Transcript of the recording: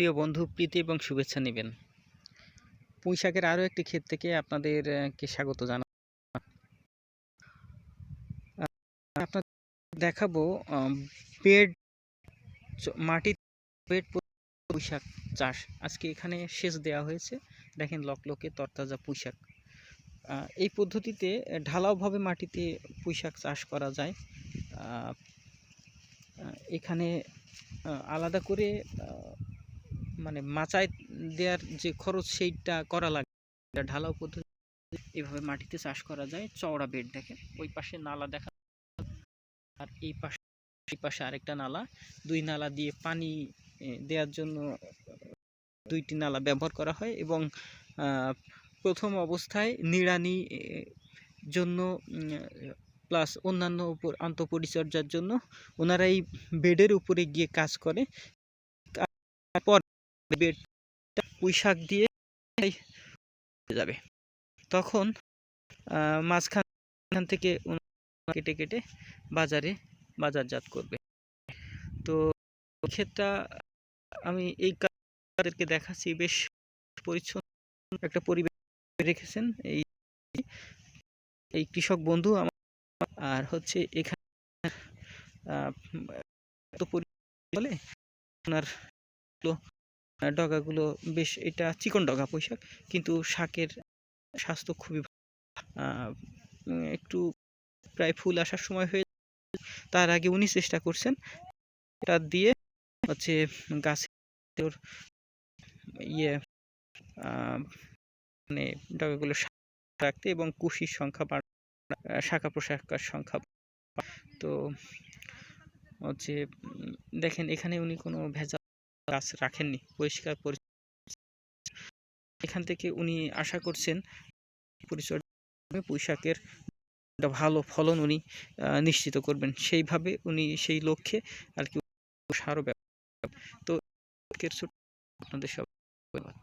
প্রিয় বন্ধু প্রীতি এবং শুভেচ্ছা নেবেন। পুঁই শাকের আরও একটি ক্ষেত থেকে আপনাদেরকে স্বাগত জানা দেখাবো বেড মাটি বেড পুঁই শাক চাষ। আজকে এখানে সেচ দেওয়া হয়েছে। দেখেন লকলকে তরতাজা পুঁই শাক আহ, এই পদ্ধতিতে ঢালাওভাবে মাটিতে পুঁই শাক চাষ করা যায়। এখানে আলাদা করে মানে মাচায় দেওয়ার যে খরচ সেইটা করা লাগে। এটা ঢালাও পদ্ধতি। এভাবে মাটিতে চাষ করা যায়। চওড়া বেড দেখে ওই পাশে নালা দেখা আর এই পাশে এই পাশে আরেকটা নালা। দুই নালা দিয়ে পানি দেওয়ার জন্য দুইটি নালা ব্যবহার করা হয় এবং প্রথম অবস্থায় নিড়ানি জন্য প্লাস অন্যান্য উপর আন্তঃপরিচর্যার জন্য ওনারা এই বেডের উপরে গিয়ে কাজ করে। তারপর বেডটা পুঁই শাক দিয়ে যাবে। তখন মাঝখান থেকে কেটে কেটে বাজারে বাজারজাত করবে। তো ক্ষেতটা আমি এই কাদেরকে দেখাচ্ছি। বেশ পরিচ্ছন্ন একটা পরিবেশ রেখেছেন এই এই কৃষক বন্ধু আমার। আর হচ্ছে এখানে বলে, ওনার ডগাগুলো বেশ এটা চিকন ডগা পোশাক, কিন্তু শাকের স্বাস্থ্য খুবই একটু প্রায় ফুল আসার সময় হয়ে তার আগে উনি চেষ্টা করছেন এটা দিয়ে হচ্ছে গাছের ইয়ে মানে ডগাগুলো রাখতে এবং কুশির সংখ্যা বাড় শাখা প্রশাখার সংখ্যা তো হচ্ছে দেখেন এখানে উনি কোনো ভেজাল গাছ রাখেননি, পরিষ্কার পরি, এখান থেকে উনি আশা করছেন পরিচর্যা পুঁইশাকের ভালো ফলন উনি নিশ্চিত করবেন। সেইভাবে উনি সেই লক্ষ্যে আর কি সারও তো আপনাদের সব ধন্যবাদ।